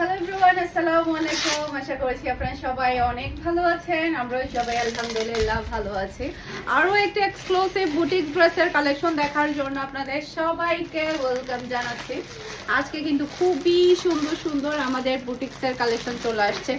Hello everyone আসসালামু আলাইকুম আশা করছি আপনারা সবাই অনেক ভালো আছেন। আমরাও সবাই আলহামদুলিল্লাহ ভালো আছি। আরও একটা এক্সক্লুসিভ বুটিক ড্রেসের কালেকশন দেখার জন্য আপনাদের সবাইকে ওয়েলকাম জানাচ্ছি। আজকে কিন্তু খুবই সুন্দর সুন্দর আমাদের বুটিক্সের কালেকশন চলে আসছে।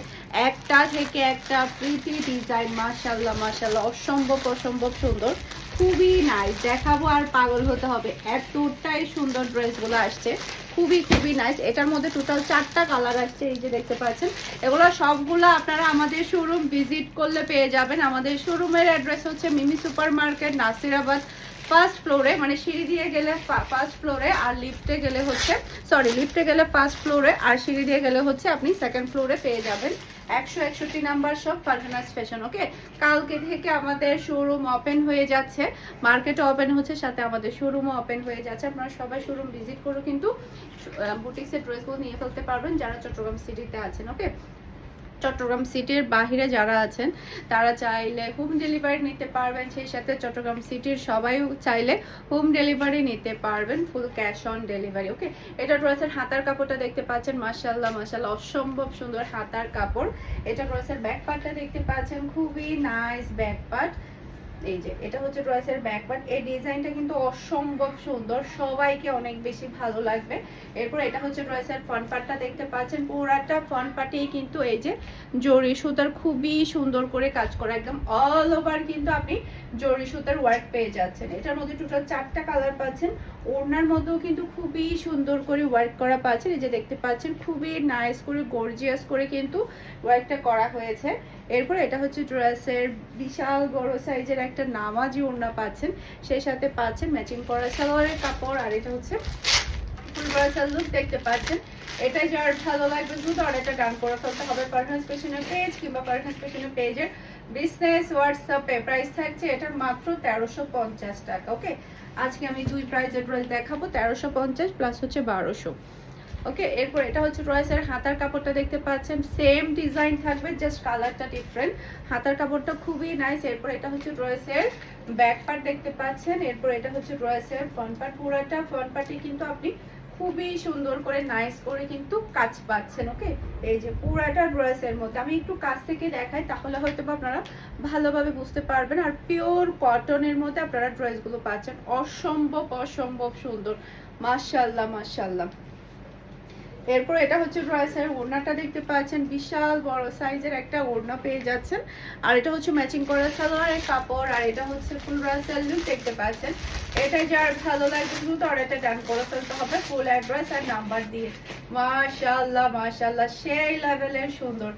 একটা থেকে একটা প্রীতি ডিজাইন মাশাল্লাহ মাশাল্লাহ অসম্ভব অসম্ভব সুন্দর। খুবই নাইস দেখাবো আর পাগল হতে হবে। এতটাই সুন্দর ড্রেসগুলো আসছে। খুবই খুবই নাইস এটার মধ্যে টোটাল চারটা কালার আসছে, এই যে দেখতে পাচ্ছেন। এগুলো সবগুলো আপনারা আমাদের শোরুম ভিজিট করলে পেয়ে যাবেন। আমাদের শোরুমের অ্যাড্রেস হচ্ছে Mimi super market Nasirabad first ফ্লোরে মানে সিঁড়ি দিয়ে গেলে ফার্স্ট ফ্লোরে আর লিফটে গেলে হচ্ছে সরি লিফটে গেলে ফার্স্ট ফ্লোরে আর সিঁড়ি দিয়ে গেলে হচ্ছে আপনি সেকেন্ড ফ্লোরে পেয়ে যাবেন। একশো একষট্টি নাম্বার সব ফারহানাস ফ্যাশন ওকে কালকে থেকে আমাদের শোরুম ওপেন হয়ে যাচ্ছে। মার্কেটে ওপেন হচ্ছে, সাথে আমাদের শোরুমও ওপেন হয়ে যাচ্ছে। আপনারা সবাই শোরুম ভিজিট করে, কিন্তু বুটিক্সের ড্রেসগুলো নিয়ে ফেলতে পারবেন যারা চট্টগ্রাম সিটিতে আছেন ওকে চট্টগ্রাম সিটির বাহিরে যারা আছেন, তারা চাইলে হোম ডেলিভারি নিতে পারবেন। সেই সাথে চট্টগ্রাম সিটির সবাই চাইলে হোম ডেলিভারি নিতে পারবেন full cash on delivery okay এটা ড্রেসের হাতার কাপড়টা দেখতে পাচ্ছেন মাসাল্লাহ মাশাল্লাহ অসম্ভব সুন্দর হাতার কাপড়। এটা ড্রেসের ব্যাক পার্টটা দেখতে পাচ্ছেন, খুবই নাইস ব্যাক পার্ট এই যে, এটা হচ্ছে ড্রেসের ব্যাক পার্ট এই ডিজাইনটা কিন্তু অসম্ভব সুন্দর। সবাইকে অনেক বেশি ভালো লাগবে। এরপর এটা হচ্ছে ড্রেসের ফ্রন্ট পার্টটা দেখতে পাচ্ছেন। পুরাটা ফ্রন্ট পার্টেই কিন্তু এই যে, জরি সুতার খুবই সুন্দর করে কাজ করা। একদম অল ওভার কিন্তু আপনি জরি সুতার ওয়ার্ক পেয়ে যাচ্ছেন। এটার মধ্যে টোটাল চারটা কালার পাচ্ছেন। ওড়নার মধ্যেও কিন্তু খুবই সুন্দর করে ওয়ার্ক করা পাচ্ছেন। এই যে দেখতে পাচ্ছেন, খুবই নাইস করে গর্জিয়াস করে কিন্তু ওয়ার্কটা করা হয়েছে। এরপর এটা হচ্ছে ড্রেসের বিশাল বড় সাইজের একটা নামাজি ওড়না পাচ্ছেন, সেই সাথে পাচ্ছেন ম্যাচিং করা সালোয়ারের কাপড়, আর এটা হচ্ছে ফুল ব্রাসাল লুক দেখতে পাচ্ছেন। এটাই যার ভালো লাগবে দ্রুত অর্ডারটা ডান করে ফেলতে হবে পারফরমেন্স পেশনের পেজ কিংবা পারফরমেন্স পেশনের পেজের বিজনেস হোয়াটসঅ্যাপে প্রাইস থাকছে এটার মাত্র তেরোশো পঞ্চাশ টাকা ওকে আজকে আমি দুই প্রাইজের ড্রেস দেখাবো, তেরোশো পঞ্চাশ প্লাস হচ্ছে বারোশো। ওকে এরপর এটা হচ্ছে ড্রেসের হাতার কাপড়টা দেখতে পাচ্ছেন। সেম ডিজাইন থাকবে জাস্ট কালারটা ডিফারেন্ট হাতার কাপড়টা খুবই নাইস এরপর এটা হচ্ছে ড্রেসের ব্যাক পার্ট দেখতে পাচ্ছেন। এরপর এটা হচ্ছে ড্রেসের ফ্রন্ট পার্ট পুরাটা ফ্রন্ট পার্টে কিন্তু আপনি খুবই সুন্দর করে নাইস করে কিন্তু কাজ পাচ্ছেন ওকে এই যে পুরাটা ড্রেসের মধ্যে। আমি একটু কাছ থেকে দেখাই, তাহলে হয়তো আপনারা ভালোভাবে বুঝতে পারবেন। আর পিওর কটনের মধ্যে আপনারা ড্রেসগুলো পাচ্ছেন। অসম্ভব অসম্ভব সুন্দর। মাশাল্লাহ মাশাল্লাহ এরপর এটা হচ্ছে ড্রেসের ওড়নাটা দেখতে পাচ্ছেন, বিশাল বড় সাইজের একটা ওড়না পেয়ে যাচ্ছেন। আর এটা হচ্ছে ম্যাচিং করা সালোয়ারের কাপড়, আর এটা হচ্ছে ফুল ড্রেসের লুক দেখতে পাচ্ছেন। এটা যার ভালো লাগবে দ্রুত অর্ডারটা ডান করে ফেলতে হবে। ফুল অ্যাড্রেস আর নাম্বার দিয়ে। মাশাল্লাহ মাশাল্লাহ সেই লেভেলের সুন্দর।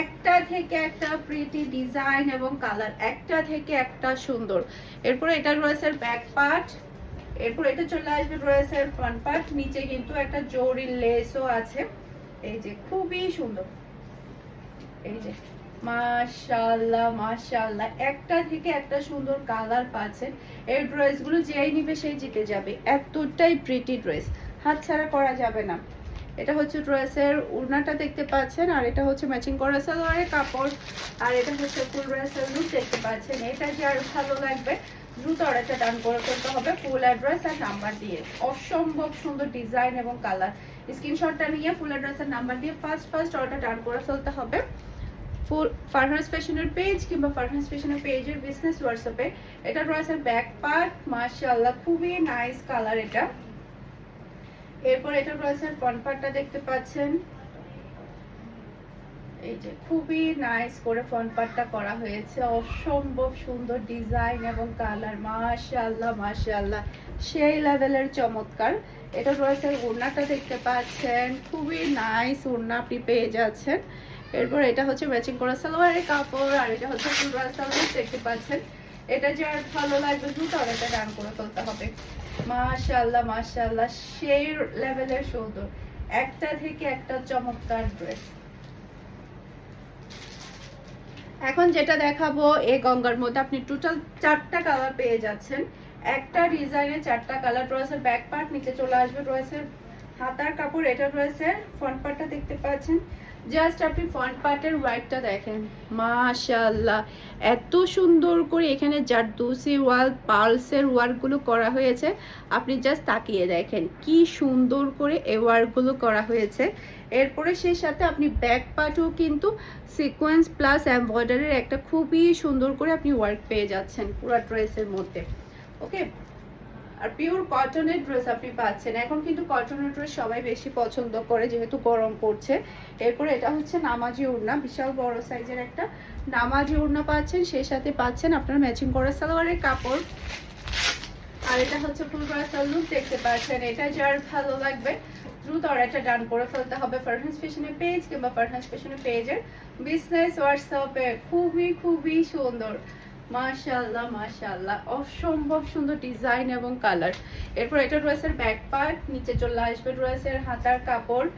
একটা থেকে একটা প্রিটি ডিজাইন এবং কালার একটা থেকে একটা সুন্দর। এরপর এটা রয়েছে ব্যাক পার্ট এরপর এটা চলে আসবে ড্রেসের ফ্রন্ট পার্ট নিচে কিন্তু একটা জরি লেসও আছে। এই যে খুবই সুন্দর। এই যে, মাশাআল্লাহ মাশাআল্লাহ। একটা থেকে একটা সুন্দর কালার এই যেই নিবে সেই জিতে যাবে। এতটাই প্রিটি ড্রেস হাতছাড়া করা যাবে না। এটা হচ্ছে ড্রেসের উড়নাটা দেখতে পাচ্ছেন, আর এটা হচ্ছে ম্যাচিং করা সালোয়ারের কাপড়। আর এটা হচ্ছে ফুল ড্রেসের লুক দেখতে পাচ্ছেন। এটা যার ভালো লাগবে দ্রুত অর্ডারটা ডান করে করতে হবে ফুল অ্যাড্রেস আর নাম্বার দিয়ে। অসম্ভব সুন্দর ডিজাইন এবং কালার স্ক্রিনশটটা নিয়ে ফুল অ্যাড্রেস আর নাম্বার দিয়ে ফার্স্ট ফার্স্ট অর্ডার ডান করে ফেলতে হবে। ফুল ফারহান্স ফ্যাশনের পেজ কিংবা ফারহান্স ফ্যাশনের পেজের বিজনেস হোয়াটসঅ্যাপে এটা রয়েছে ব্যাক পার্ট মাশাআল্লাহ, খুবই নাইস কালার এটা। এরপর এটা রয়েছে ফ্রন্ট পার্টটা দেখতে পাচ্ছেন। এই যে খুবই নাইস করে ফ্রন্ট পার্টটা করা হয়েছে। অসম্ভব সুন্দর ডিজাইন এবং কালার মাশাআল্লাহ মাশাআল্লাহ। সেই লেভেলের চমৎকার। এটা রয়েছে ওড়নাটা দেখতে পাচ্ছেন। খুবই নাইস ওড়না আপনি পেয়ে যাচ্ছেন। এরপর এটা হচ্ছে ম্যাচিং করা সালোয়ারের কাপড় আর এটা হচ্ছে ফুল সালোয়ার দেখতে পাচ্ছেন। এটা যার ভালো লাগবে দ্রুত এটা ডান করে ফেলতে হবে। মাশাআল্লাহ মাশাআল্লাহ, সেই লেভেলের সুন্দর একটা থেকে একটা চমৎকার ড্রেস এখন যেটা দেখাবো, এ গঙ্গার মধ্যে আপনি টোটাল চারটা কালার পেয়ে যাচ্ছেন। একটা ডিজাইনে চারটা কালার রয়েছে ব্যাক পার্ট নিচে চলে আসবে, রয়েছে হাতার কাপড়, এটা রয়েছে ফ্রন্ট পার্টটা দেখতে পাচ্ছেন। জাস্ট আপনি ফ্রন্ট পার্টের ওয়ার্কটা দেখেন। মাশাআল্লাহ, এত সুন্দর করে এখানে জারদুসি ওয়াল, পার্লসের ওয়ার্কগুলো করা হয়েছে। আপনি জাস্ট তাকিয়ে দেখেন কি সুন্দর করে এ ওয়ার্কগুলো করা হয়েছে। এরপরে সেই সাথে আপনি ব্যাক পার্টও কিন্তু সিকোয়েন্স প্লাস এমব্রয়ডারির একটা খুবই সুন্দর করে আপনি ওয়ার্ক পেয়ে যাচ্ছেন পুরো ড্রেসের মধ্যে। ওকে আর পিওর কটনের ড্রেস আপনি পাচ্ছেন। এখন কিন্তু কটনের ড্রেস সবাই বেশি পছন্দ করে, যেহেতু গরম পড়ছে। এরপরে এটা হচ্ছে নামাজি ওড়না, বিশাল বড় সাইজের একটা নামাজি ওড়না পাচ্ছেন, সেই সাথে পাচ্ছেন আপনার ম্যাচিং করা সালোয়ারের কাপড়। আর এটা হচ্ছে ফুল করা লুক দেখতে পাচ্ছেন এটা, যার ভালো লাগবে, দ্রুত অর্ডারটা ডান করে ফেলতে হবে। ফারহান্স ফ্যাশনের পেজ কিংবা ফারহান্স ফ্যাশনের পেজের বিজনেস হোয়াটসঅ্যাপে খুবই খুবই সুন্দর। মাশাআল্লাহ মাশাআল্লাহ। অসম্ভব সুন্দর ডিজাইন এবং কালার এরপর এটা রয়েছে ব্যাক পার্ট নিচে চলে আসবে রয়েছে হাতার কাপড়।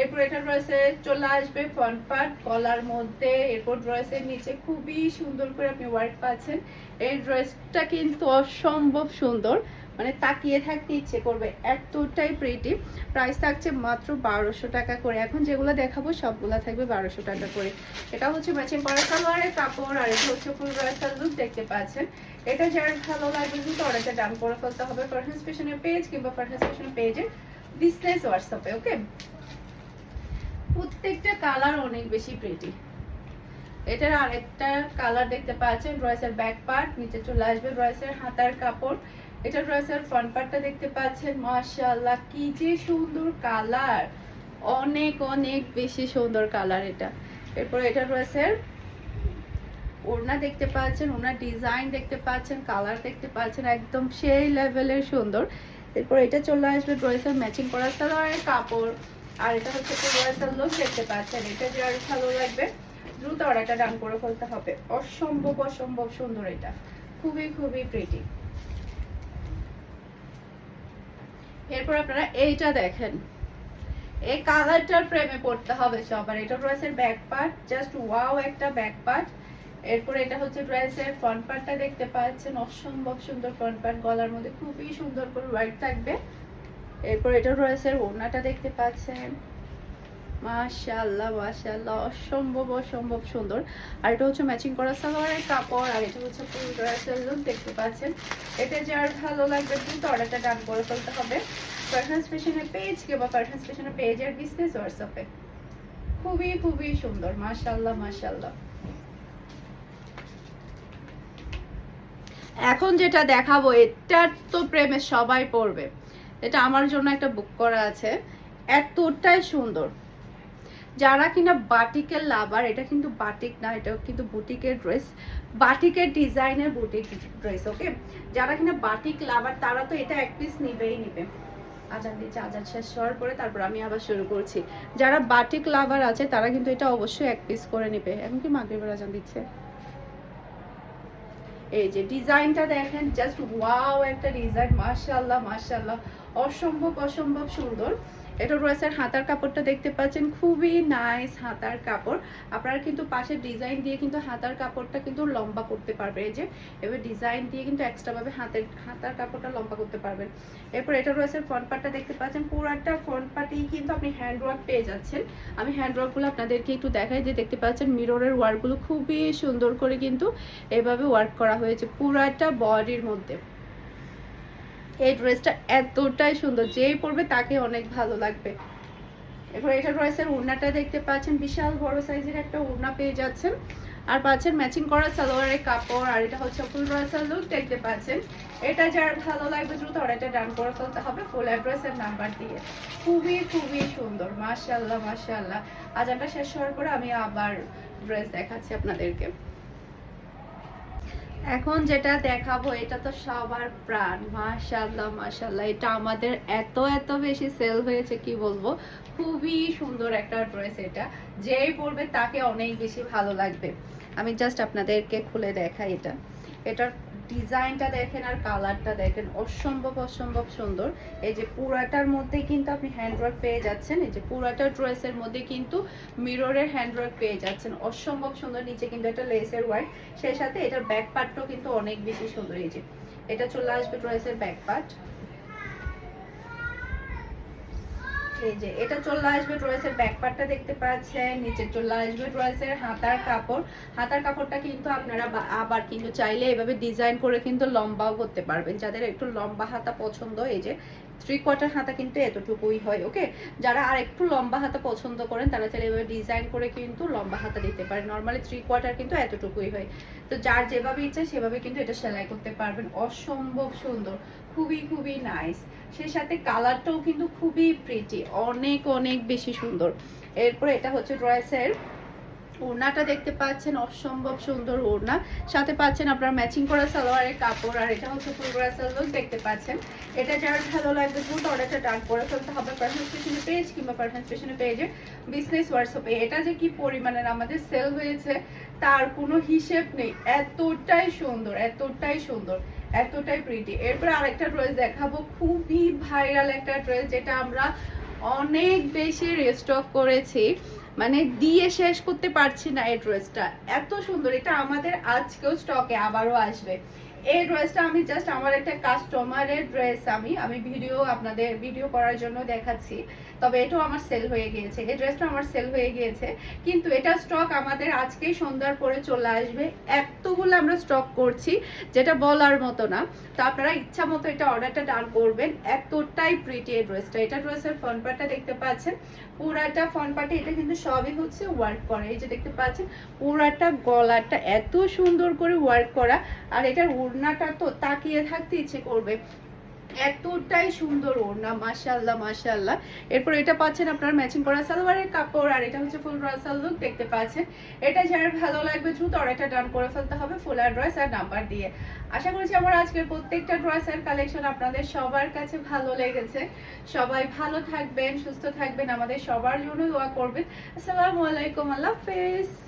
এরপর এটা রয়েছে চলে আসবে ফ্রন্ট পার্ট কলার মধ্যে। এরপর ড্রেসের নিচে খুবই সুন্দর করে আপনি ওয়ার্ক পাচ্ছেন। এই ড্রেসটা কিন্তু অসম্ভব সুন্দর। মানে তাকিয়ে থাকতে ইচ্ছে করবে। এতটাই প্রিটি প্রাইস থাকছে মাত্র বারোশো টাকা করে। এখন যেগুলো দেখাবো, সবগুলো থাকবে বারোশো টাকা করে। এটা হচ্ছে ম্যাচিং করা সালোয়ারের কাপড়, আর এটা হচ্ছে ফুল রাস্তার লুক দেখতে পাচ্ছেন। এটা যার ভালো লাগবে কিন্তু অর্ডারটা ডান করে ফেলতে হবে ফারহান্স ফ্যাশনের পেজ কিংবা ফারহান্স ফ্যাশনের পেজের বিজনেস হোয়াটসঅ্যাপে ওকে প্রত্যেকটা কালার অনেক বেশি প্রিটি এটার আরেকটা কালার দেখতে পাচ্ছেন ড্রেসের ব্যাক পার্ট নিচে চলে আসবে ড্রেসের হাতার কাপড়। এটা ড্রেসের ফ্রন্ট পার্টটা দেখতে পাচ্ছেন, মাশাআল্লাহ, কি যে সুন্দর কালার অনেক অনেক বেশি সুন্দর কালার এটা। এরপর এটা ড্রেসের ওড়না দেখতে পাচ্ছেন ওনার ডিজাইন দেখতে পাচ্ছেন কালার দেখতে পাচ্ছেন, একদম সেই লেভেলের সুন্দর। এরপর এটা চলে আসবে ড্রেসের ম্যাচিং করা সালোয়ারের কাপড়। আর এটা হচ্ছে ড্রেসের লুক দেখতে পাচ্ছেন, এটা যার ভালো লাগবে, দ্রুত অর্ডারটা ডান করে ফেলতে হবে। অসম্ভব অসম্ভব সুন্দর এটা। খুবই খুবই প্রিটি এরপর আপনারা এইটা দেখেন। এই কালারটার প্রেমে পড়তে হবে সবার। এটা ড্রেসের ব্যাক পার্ট জাস্ট ওয়াও একটা ব্যাক পার্ট এরপর এটা হচ্ছে ড্রেসের ফ্রন্ট পার্টটা দেখতে পাচ্ছেন। অসম্ভব সুন্দর ফ্রন্ট পার্ট গলার মধ্যে খুবই সুন্দর করে হোয়াইট থাকবে। এরপর এটা ড্রেসের ওড়নাটা দেখতে পাচ্ছেন। মাশাআল্লাহ মাশাআল্লাহ। অসম্ভব অসম্ভব সুন্দর। আর এটা হচ্ছে ম্যাচিং করা সালোয়ারের কাপড়, আর এটা হচ্ছে ফুল ড্রেসের লুক দেখতে পাচ্ছেন? এটা যার ভালো লাগবে কিন্তু অর্ডারটা ডান করে ফেলতে হবে। পারফরমেন্স ফ্যাশনের পেজ কিংবা পারফরমেন্স ফ্যাশনের পেজের বিজনেস হোয়াটসঅ্যাপে খুবই খুবই সুন্দর। মাশাআল্লাহ মাশাআল্লাহ। এখন যেটা দেখাবো, এটার তো প্রেমে সবাই পড়বে। এটা আমার জন্য একটা বুক করা আছে। এতটাই সুন্দর। যারা কিনা বাটিকের লাভার এটা কিন্তু বাটিক না, এটা কিন্তু বুটিকের ড্রেস বাটিকের ডিজাইনের বুটিক ড্রেস ওকে যারা কিনা বাটিক লাভার তারা তো এটা এক পিস নিবেই নিবে। আজান দিচ্ছে আজান শেষ হওয়ার পরে তারপর আমি আবার শুরু করছি। যারা বাটিক লাভার আছে, তারা কিন্তু এটা অবশ্যই এক পিস করে নিবে। এখন কি মাগরিবের আজান দিচ্ছে? এই যে ডিজাইনটা দেখেন জাস্ট ওয়াও একটা ডিজাইন মাশাআল্লাহ মাশাআল্লাহ। অসম্ভব অসম্ভব সুন্দর। এটা রয়েছে হাতার কাপড়টা দেখতে পাচ্ছেন, খুবই নাইস হাতার কাপড়। আপনারা কিন্তু পাশের ডিজাইন দিয়ে কিন্তু হাতার কাপড়টা কিন্তু লম্বা করতে পারবে। এই যে, এবার ডিজাইন দিয়ে কিন্তু এক্সট্রাভাবে হাতের, হাতার কাপড়টা লম্বা করতে পারবেন। এরপর এটা রয়েছে ফ্রন্ট পার্টটা দেখতে পাচ্ছেন, পুরাটা ফ্রন্ট পার্টেই কিন্তু আপনি হ্যান্ড ওয়ার্ক পেয়ে যাচ্ছেন। আমি হ্যান্ড ওয়ার্কগুলো আপনাদেরকে একটু দেখাই যে দেখতে পাচ্ছেন মিররের ওয়ার্কগুলো খুবই সুন্দর করে কিন্তু এভাবে ওয়ার্ক করা হয়েছে পুরাটা বডির মধ্যে। এই ড্রেসটা এতটাই সুন্দর, যেই পরবে তাকে অনেক ভালো লাগবে। এরপর এটা ড্রেসের ওড়নাটা দেখতে পাচ্ছেন, বিশাল বড় সাইজের একটা ওড়না পেয়ে যাচ্ছেন। আর পাচ্ছেন ম্যাচিং করা সালোয়ারের কাপড়, আর এটা হচ্ছে ফুল ড্রেসের লুক দেখতে পাচ্ছেন। এটা যার ভালো লাগবে দ্রুত অর্ডারটা ডান করে ফেলতে হবে ফুল অ্যাড্রেসের নাম্বার দিয়ে। খুবই খুবই সুন্দর মাশাল্লাহ মাশাল্লাহ আজানটা শেষ হওয়ার পরে আমি আবার ড্রেস দেখাচ্ছি আপনাদেরকে। এখন যেটা দেখাবো, এটা তো সবার প্রাণ। মাশাল্লাহ মাশাল্লাহ এটা আমাদের এত এত বেশি সেল হয়েছে, কি বলব? খুবই সুন্দর একটা ড্রেস এটা। যেই পড়বে তাকে অনেক বেশি ভালো লাগবে। আমি জাস্ট আপনাদেরকে খুলে দেখাই এটা। এটার ডিজাইনটা দেখেন আর কালারটা দেখেন অসম্ভব অসম্ভব সুন্দর। এই যে পুরাটার মধ্যে কিন্তু আপনি হ্যান্ডওয়ার্ক পেয়ে যাচ্ছেন। এই যে পুরাটা ড্রেসের মধ্যে কিন্তু মিররের হ্যান্ডওয়ার্ক পেয়ে যাচ্ছেন। অসম্ভব সুন্দর, নিচে কিন্তু একটা লেসের ওয়ার্ক সেই সাথে এটার ব্যাক পার্টটাও কিন্তু অনেক বেশি সুন্দর। এই যে এটা চলে আসবে ড্রেসের ব্যাক পার্ট যে, এটা চলে আসবে ড্রয়েসের ব্যাক পার্টটা দেখতে পাচ্ছেন নিচে চলে আসবে ড্রয়েসের হাতার কাপড়। হাতার কাপড়টা কিন্তু আপনারা আবার কিন্তু চাইলে এভাবে ডিজাইন করে কিন্তু লম্বাও করতে পারবেন। যাদের একটু লম্বা হাতা পছন্দ, এই যে থ্রি কোয়ার্টার হাতা কিন্তু এতটুকুই হয় ওকে যারা আর একটু লম্বা হাতা পছন্দ করেন, তারা চাইলে এভাবে ডিজাইন করে কিন্তু লম্বা হাতা দিতে পারেন নর্মালি থ্রি কোয়ার্টার কিন্তু এতটুকুই হয়। তো যার যেভাবে ইচ্ছা, সেভাবে কিন্তু এটা সেলাই করতে পারবেন। অসম্ভব সুন্দর, খুবই খুবই নাইস সেই সাথে কালারটাও কিন্তু খুবই প্রিটি অনেক অনেক বেশি সুন্দর। এরপরে এটা হচ্ছে ড্রেসের ওড়নাটা দেখতে পাচ্ছেন, অসম্ভব সুন্দর ওড়না। সাথে পাচ্ছেন আপনার ম্যাচিং করা সালোয়ারের কাপড়, আর এটা হচ্ছে ফুল ব্রা সালোয়ার দেখতে পাচ্ছেন। এটা যার ভালো লাগবে দ্রুত অর্ডারটা ডান করে ফেলতে হবে পারফেন্ট স্টেশনে পেজ কিংবা পারফেন্ট স্টেশনে পেজে বিজনেস হোয়াটসঅ্যাপে এটা যে কি পরিমাণের আমাদের সেল হয়েছে, তার কোনো হিসেব নেই। এতটাই সুন্দর এতটাই সুন্দর, এতটাই প্রিটি এরপরে আরেকটা ড্রেস দেখাবো। খুবই ভাইরাল একটা ড্রেস যেটা আমরা অনেক বেশি রিস্টক করেছি। মানে দিয়ে শেষ করতে পারছি না এই ড্রেসটা এত সুন্দর, এটা আমাদের আজকেও স্টকে আবারও আসবে। এই ড্রেসটা আমি জাস্ট আমার একটা কাস্টমারের ড্রেস আমি আমি ভিডিও আপনাদের ভিডিও করার জন্য দেখাচ্ছি। তবে এটাও আমার সেল হয়ে গিয়েছে। এই ড্রেসটা আমার সেল হয়ে গিয়েছে। কিন্তু এটা স্টক আমাদের আজকেই সন্ধ্যার পরে চলে আসবে। এতগুলো আমরা স্টক করছি, যেটা বলার মতো না। তো আপনারা ইচ্ছা মতো এটা অর্ডারটা ডান করবেন। এতটাই প্রিটি এই ড্রেসটা এটা ড্রেসের ফ্রন্ট পার্টটা দেখতে পাচ্ছেন। পুরাটা ফ্রন্ট পার্টে এটা কিন্তু সবই হচ্ছে ওয়ার্ক করা। এই যে দেখতে পাচ্ছেন, পুরাটা গলাটা এত সুন্দর করে ওয়ার্ক করা। আর এটার উড়নাটা তো তাকিয়ে থাকতে ইচ্ছে করবে। এতটাই সুন্দর ওড়না মাশাল্লাহ মাশাল্লাহ এরপর এটা পাচ্ছেন আপনার ম্যাচিং করা সালোয়ারের কাপড়, আর এটা হচ্ছে ফুল রাসাল লুক দেখতে পাচ্ছেন। এটা যার ভালো লাগবে দ্রুত অর্ডারটা ডান করে ফেলতে হবে ফুল আর অ্যাড্রেস আর নাম্বার দিয়ে। আশা করছি আমার আজকের প্রত্যেকটা ড্রেসের কালেকশন আপনাদের সবার কাছে ভালো লেগেছে। সবাই ভালো থাকবেন, সুস্থ থাকবেন, আমাদের সবার জন্য দোয়া করবেন। আসসালামু আলাইকুম, আল্লাহ হাফেজ।